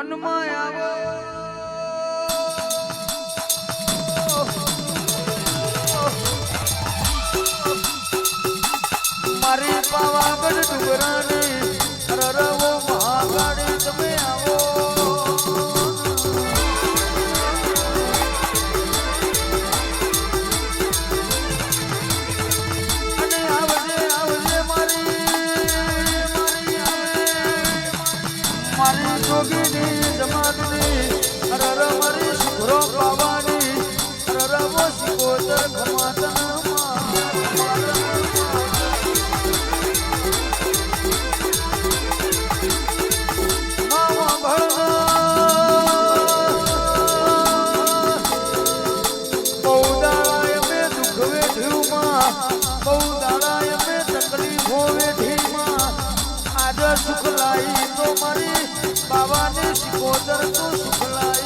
અન્નમાં આવો મારી પાવાગઢ ડુંગરાને રરવો મહાગણે તમે दर तो सुखड़ा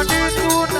મોડી તું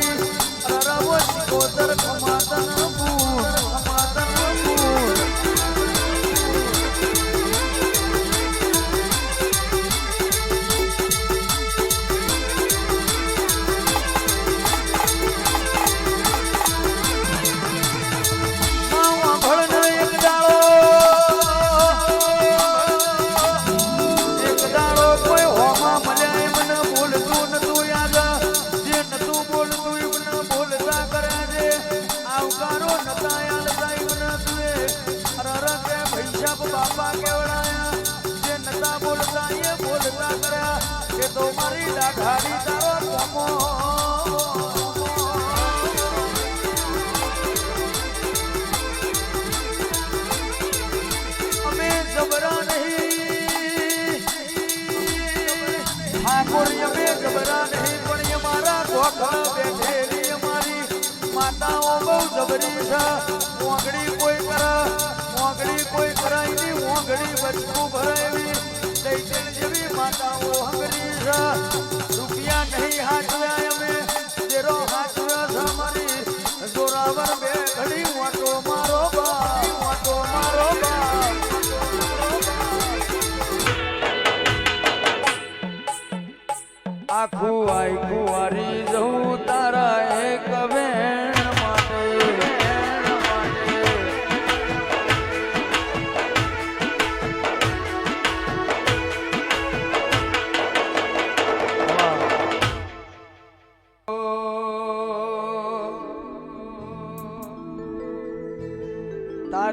કોર્ય બે ગબરા નહીં પણ મારા ગોખા અમારી. માતાઓ બહુ છે. મોગડી કોઈ પર મોગડી કોઈ ભરાયની મોગડી બચકું ભરાયવી જેવી માતાઓ હંગરી છે. રૂપિયા નહીં હાચવ્યા અમે. જેરો હાચવ્યા છે અમારી. જોરાવર બે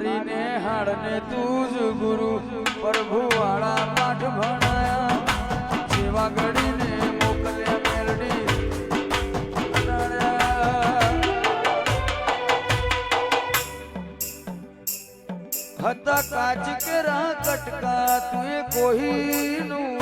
નેહાળ ને તું જ ગુરુ પ્રભુ વાળા પાઠ ભણાયા. સેવા ઘડીને મોકલ્યા મેલડી હતા કાચ કેરા કટકા તુએ કોઈ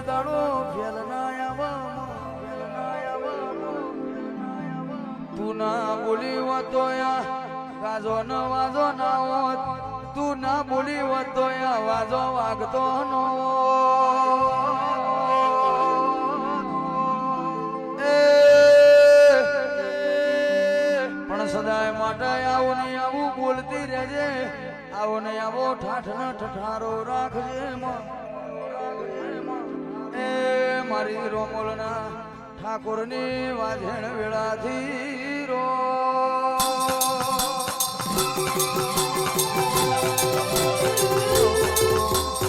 દાડો તું ના બોલી વતો વાજો ન વાજો ના હોત. તું ના બોલી વતો વાજો વાગતો નો પણ સદાય માટે આવું ને આવું બોલતી રહેજે. આવો ને આવો ઠાઠ ઠઠારો રાખજે માં. મારી રોમોલના ઠાકોરની વાજણ વેળાથી રો. માતા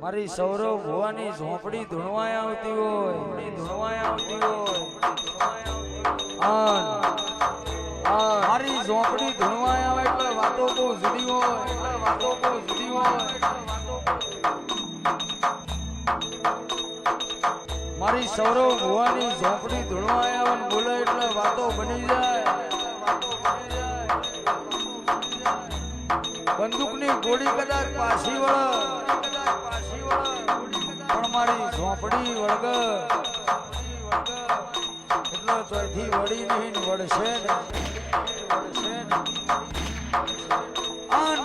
મારી સૌરવ ભુવાની ઝોપડી ધૂણવાય આવતી હોય. ધૂણવાય આવતી હોય. મારી ઝોપડી ધૂણવાય આવે એટલે વાતો બહુ જુદી હોય. એટલે વાતો બહુ જુદી હોય મારી સૌરવ ભુવાની ઝોપડી ધૂણવાય આવે બોલે એટલે વાતો બની જાય વાતો બની જાય. બંદૂકની ગોળી કદાચ પાછી વળ. પણ મારી ઝોપડી વળગ. એટલે તોયથી વળી નહીં વળશે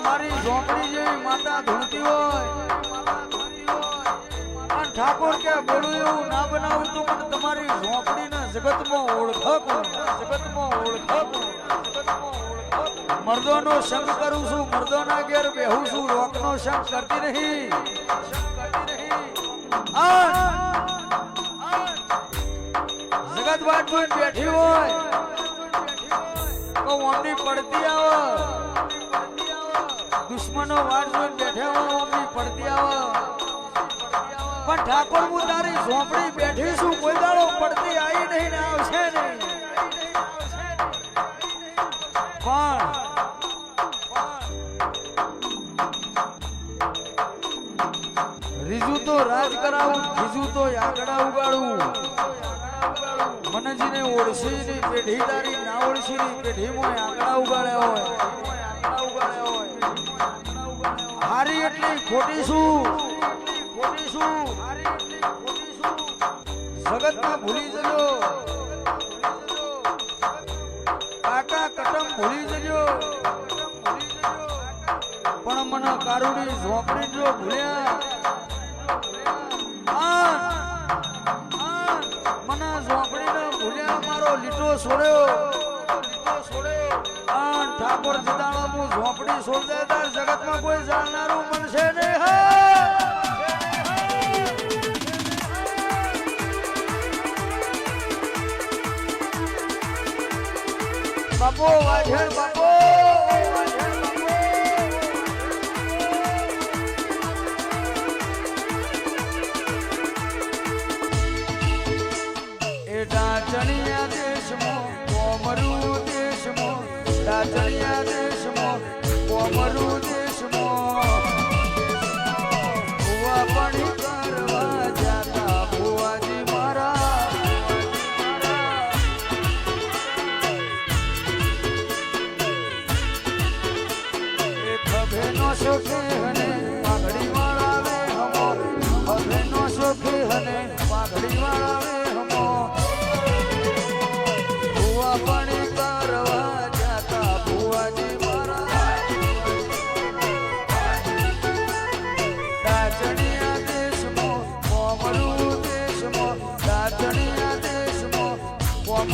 મારી ઝોપડી જેવી માતા ધૂણતી હોય. ઠાકોર કે બોલું એવું ના બનાવું તો પણ તમારી ઝોપડીના જગતમાં ઓળખ જગતમાં ઓળખ જગતમાં? મર્દોનો સંગ કરું છું, મર્દોના ઘેર બેહું છું, રોકનો સંગ કરતી નહીં. જગત વાત બેઠી હોય, તો ઓમની પડતી આવો દુશ્મનો વાત જોઈને બેઠા હોય, ઓમની પડતી આવો પણ ઠાકોર હું તારી ઝોપડી બેઠી છું, કોઈ દાડો પડતી આવી નહીં ને આવશે નહીં. પણ રીજુ તો રાજ કરાવું ખીજુ તો આંકડા ઉગાડું. મનજીને ઓળશી ની પેઢી તારી, ના ઓળશી ની પેઢી મોય આંકડા ઉગાડ્યા હોય. હારી એટલી ખોટી શું? ખોટી શું? જગતમાં ભૂલી જજો. ભૂલી જજો. પણ મને કારુડી ઝોપડી જો ભૂલ્યા. મને ઝોપડી ને ભૂલ્યા મારો લીટો આ ઠાકોર જદાળો હું ઝોપડી દેતા જગતમાં કોઈ જાણનારું મળશે નહીં. હા! બાપો વાઢેર બાપો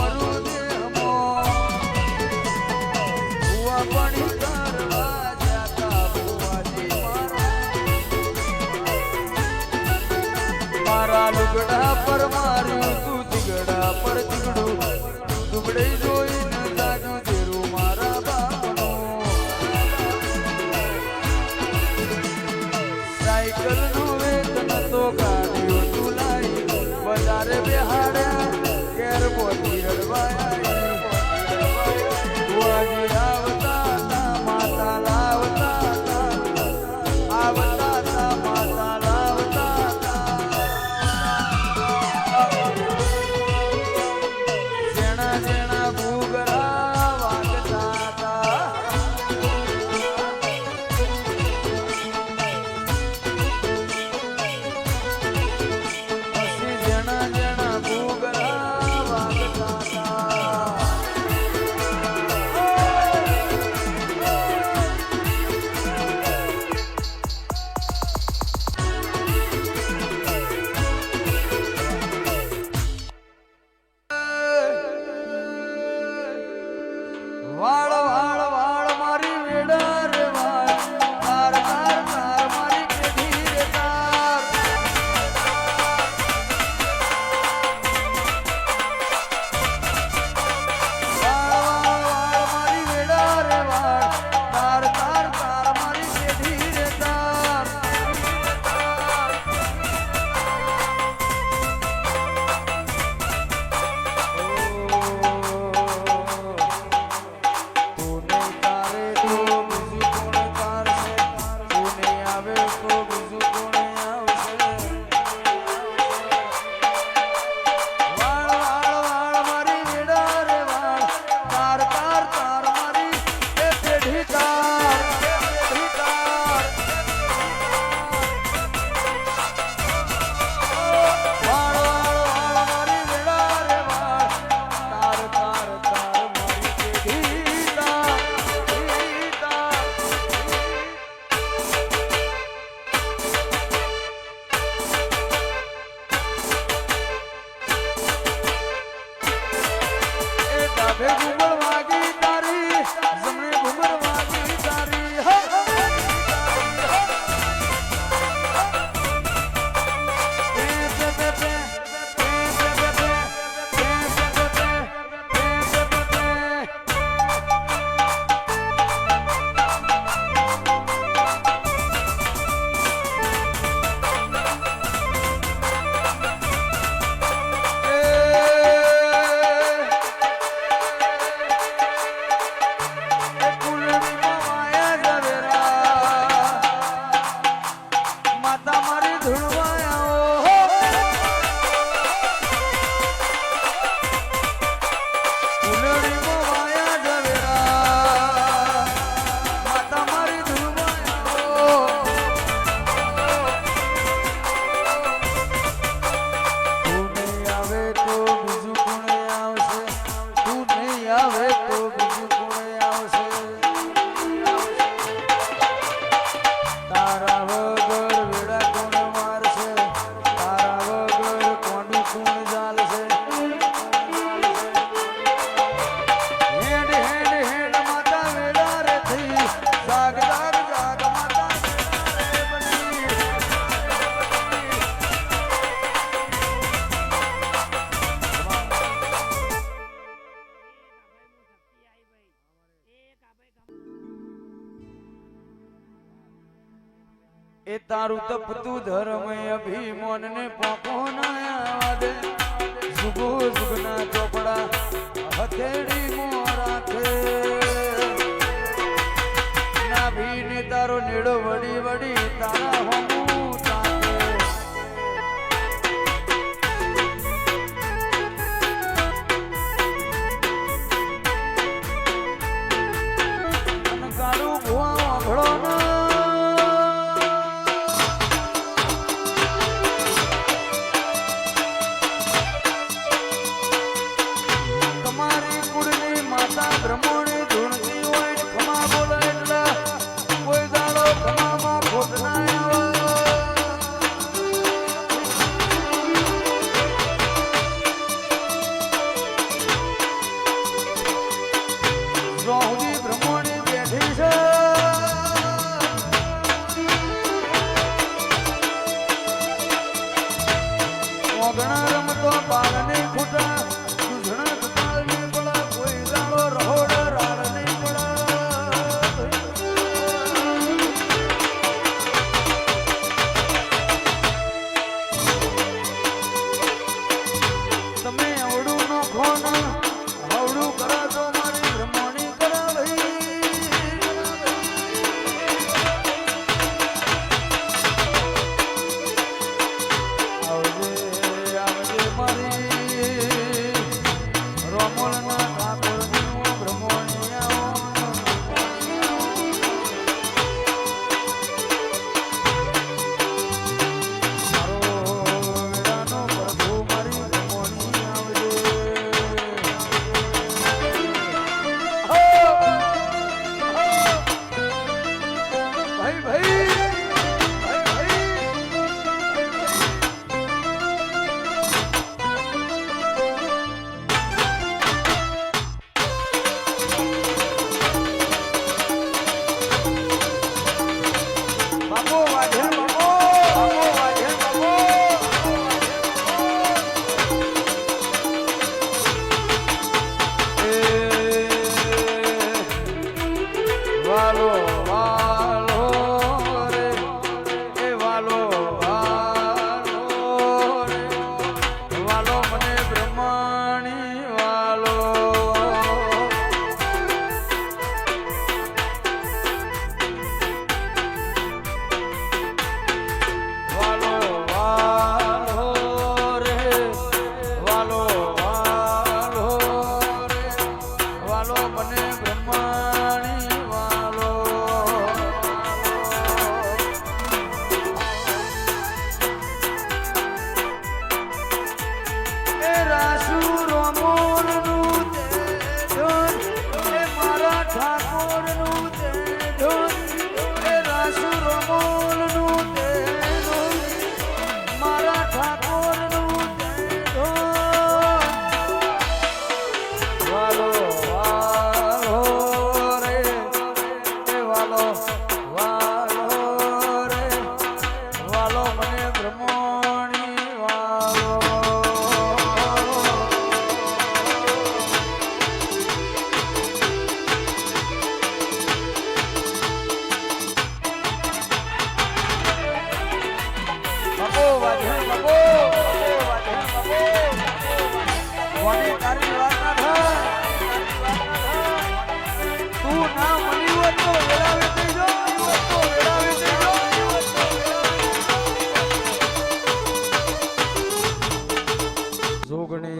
Oh. તારું તપતું ધર્મ અભિમોન ને પોકો ના દે ચોપડા હથેળી મો રાખે. નાભી ને તારો નીડો વડી વડી તારા હોમ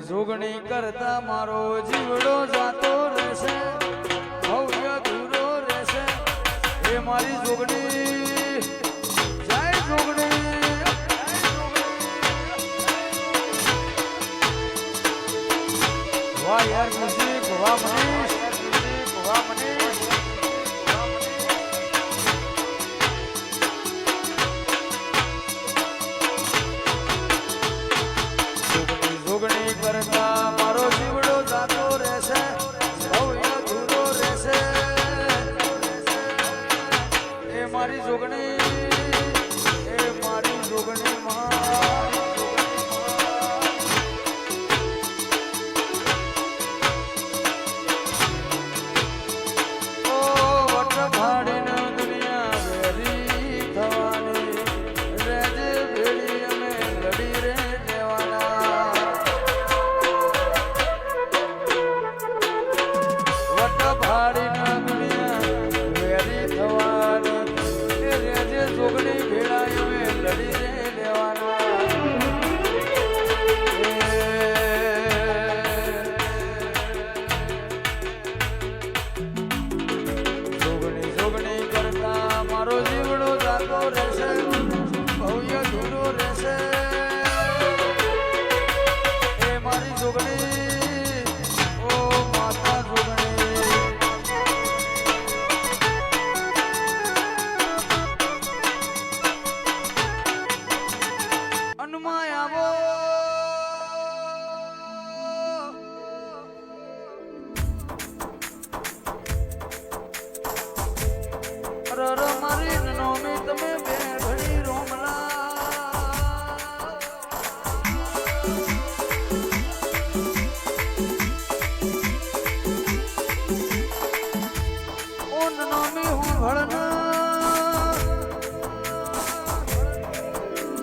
જોગણી કરતા મારો જીવડો જાતો રહેશે, ભવ્ય ધૂરો રહેશે. એ મારી જોગણી. જય જોગણી. વાહ યાર મ્યુઝિક વાહ મને.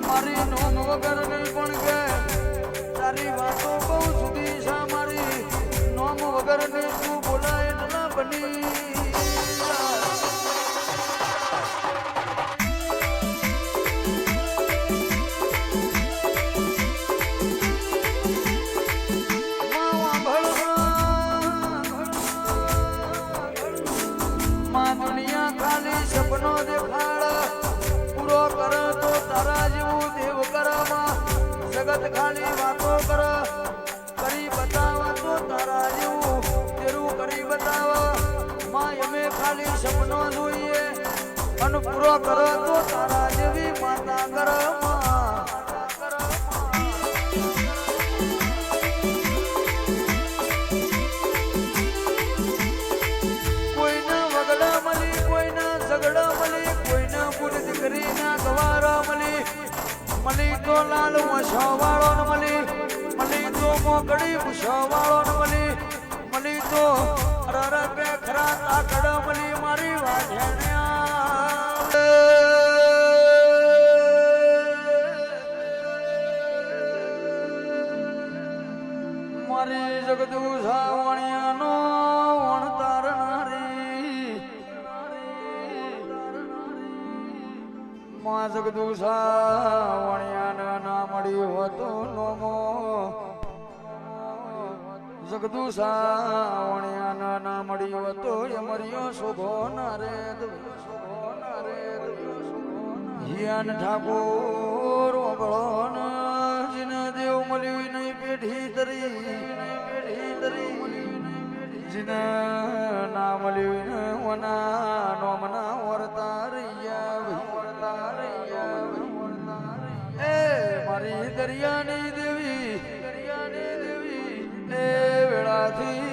મારી નોમ વગર નહીં પણ કે તારી વાતો બહુ સુધી છે મારી. નોમ વગર ને તું બોલાય ના બની. જગત ખાલી વાતો કર. કરી બતાવા તો તારા જેવું તેરું કરી બતાવા. માં અમે ખાલી સપનો જોઈએ. અને પૂરો કરો તો તારા જેવી મસાવાળો ન મળી મળી તો રર ખરા તાકડ મળી મારી વાઢ્યાને મારી જગદુ સાવણિયાનો વણતારનારી માં જગદુ જગદુ સાવણિયાને મળ્યું હતું એ મર્યો શોભો ના રે શોભો ના રે હિયાન ઠાકોર દેવ મળ્યું નહીં પેઢી તરી પેઢી તરી ના મળ્યું ને વના નોમના વરતા રૈયા વરતા રૈયા એ મારી દરિયાની i Radhi.